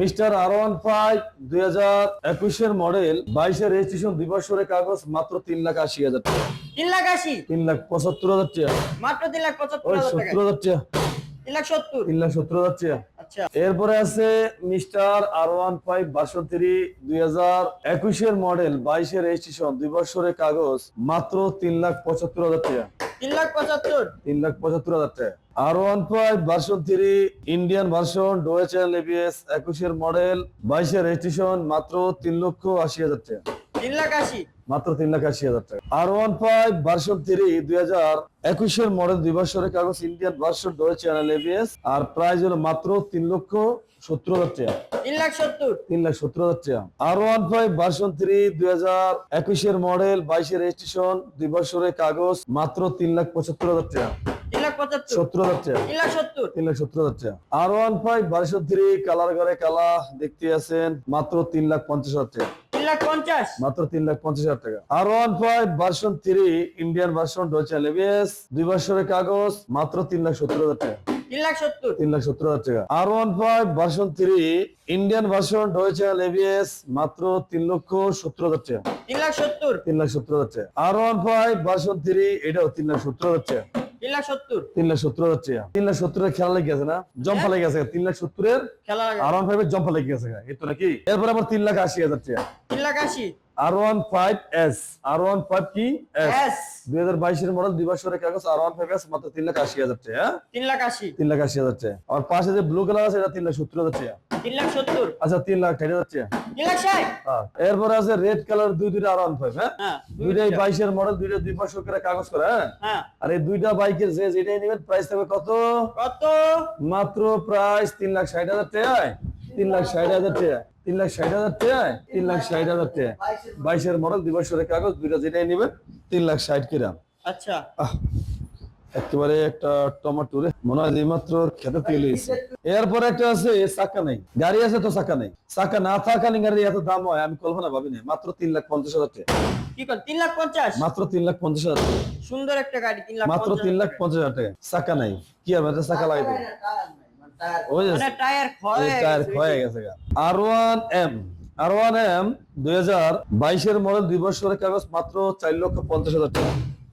Mister আর one five দুই হাজার একুশের মডেল বাইশের রেজিস্ট্রেশন দুই বছরের কাগজ মাত্র তিন লাখ আশি হাজার টাকা। তিন লাখ আশি? তিন লাখ পঁচাত্তর হাজার টাকা। মাত্র তিন লাখ পঁচাত্তর ওই হাজার টাকা। সত্তর হাজার টাকা। তিন লাখ সত্তর। তিন লাখ সত্তর হাজার টাকা। আচ্ছা। এরপরে আছে মিস্টার আর ওয়ান ফাইভ বাষট্টি দুই হাজার একুশের মডেল বাইশের রেজিস্ট্রেশন দুই বছরের কাগজ মাত্র তিন লাখ পঁচাত্তর হাজার টাকা। তিন লাখ পঁচাত্তর। তিন লাখ পঁচাত্তর হাজার R one five version three Indian version dual channel ABS একুশের মডেল বাইশের রেজিস্ট্রেশন মাত্র তিন লক্ষ আশি হাজার টাকা। তিন লাখ আশি। মাত্র তিন লাখ আশি হাজার টাকা। R one five version three দুই হাজার একুশের মডেল দুই বছরের কাগজ ইন্ডিয়ান ভার্সন এবিএস আর প্রাইস হলো মাত্র তিন লক্ষ সত্তর হাজার টাকা। তিন লাখ সত্তর। তিন লাখ সত্তর হাজার টাকা। R one five version three দুই হাজার একুশের মডেল বাইশের রেজিস্ট্রেশন দুই বছরের কাগজ মাত্র তিন লাখ পঁচাত্তর হাজার টাকা। R one five three colour ঘরে কালা দেখতে আছেন মাত্র তিন লাখ পঞ্চাশ হাজার টাকা। তিন লাখ পঞ্চাশ। মাত্র তিন লাখ পঞ্চাশ হাজার টাকা। R one five version three Indian version ডোচে ABS দুই বছরের কাগজ মাত্র তিন লাখ সত্তর হাজার টাকা। তিন লাখ সত্তর। তিন লাখ সত্তর হাজার টাকা। R one five version three Indian version ডোচে ABS মাত্র তিন লক্ষ সত্তর হাজার টাকা। তিন লাখ সত্তর। তিন লাখ সত্তর হাজার টাকা। R one five version three এটাও তিন লাখ সত্তর হাজার টাকা। তিন লাখ সত্তর। তিন লাখ সত্তর হাজার টাকা তিন লাখ সত্তরের খেলা লেগে গেছে না? জম্পা লেগে গেছে তিন লাখ সত্তরের খেলা আর ওয়ান জম্পা লেগে গেছে নাকি? এরপর আবার তিন লাখ আশি হাজার টাকা তিন লাখ আশি। R one five S R one five কি? এস দুই হাজার বাইশের মডেল দুই বছরের কাগজ আর ওয়ান ফাইভ এস মাত্র তিন লাখ আশি হাজার টাকা হ্যাঁ? তিন লাখ আশি। তিন লাখ আশি হাজার টাকা। আর পাশে যে ব্লু কালার আছে এটা তিন লাখ সত্তর হাজার টাকা। তিন লাখ সত্তর। আচ্ছা তিন লাখ ষাট হাজার টাকা। তিন লাখ ষাট। হ্যাঁ। এরপরে আছে রেড কালার দুই দুইটা আর ওয়ান ফাইভ হ্যাঁ? হ্যাঁ দুইটাই বাইশের মডেল দুইটা দুই বছর করে কাগজ করে হ্যাঁ? আর এই দুইটা বাইকের যে যেটাই নেবেন প্রাইস থাকবে কত? কত? মাত্র প্রাইস তিন লাখ ষাট হাজার টাকায়। তিন লাখ ষাট হাজার টাকা তিন লাখ ষাট হাজার টাকায় তিন লাখ ষাট হাজার টাকা। বাইশের মডেল দুই বছরের কাগজ দুইটা যেটাই নেবেন তিন লাখ ষাট কিরাম আচ্ছা। একেবারে একটা টমেটো রে মনে হয় মাত্র খেতে তেল হয়েছে। এরপর একটা আছে চাকা নেই। গাড়ি আছে তো চাকা নেই। চাকা না থাকালে গাড়ি এত দাম হয় আমি কল্পনা ভাবি না মাত্র তিন লাখ পঞ্চাশ হাজার টাকা। কি কর তিন লাখ পঞ্চাশ? মাত্র তিন লাখ পঞ্চাশ হাজার সুন্দর একটা গাড়ি তিন লাখ মাত্র তিন লাখ পঞ্চাশ হাজার টাকা। চাকা নাই। কি হবে এটা চাকা মানে টায়ার ক্ষয় গেছে, R one M R one M দুই হাজার বাইশের মডেল দুই বছরের কাগজ মাত্র চার লক্ষ পঞ্চাশ হাজার টাকা।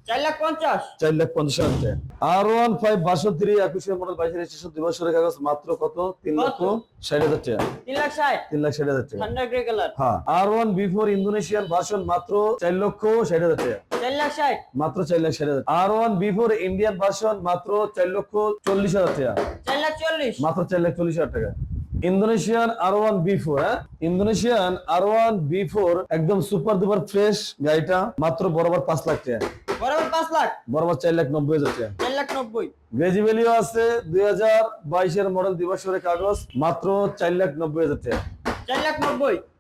চার লাখ পঞ্চাশ। চার লাখ পঞ্চাশ হাজার টাকা। আর ওয়ান ফাইভ বাষট্টি থ্রি একুশের মডেল বাইশের দুই বছরের কাগজ মাত্র কত? তিন লক্ষ ষাট হাজার টাকা। তিন লাখ ষাট। তিন লাখ ষাট হাজার টাকা। হ্যাঁ আর ওয়ান ইন্দোনেশিয়ান ভার্সন মাত্র চার লক্ষ ষাট হাজার টাকা। মাত্র চার লাখ ষাট হাজার। R one B four Indian version মাত্র চার লক্ষ চল্লিশ হাজার টাকা। চার লাখ চল্লিশ। মাত্র চার লাখ চল্লিশ হাজার টাকা। Indonesian R one B four হ্যাঁ? Indonesian R one B four একদম সুপার দুপার ফ্রেশ গাড়িটা মাত্র বরাবর পাঁচ লাখ টাকা। বরাবর পাঁচ লাখ। বরাবর চার লাখ নব্বই হাজার টাকা। চার লাখ নব্বই। ভেজিবেলিও আছে দুই হাজার বাইশের মডেল দিবসের কাগজ মাত্র চার লাখ নব্বই হাজার টাকা। চার লাখ নব্বই।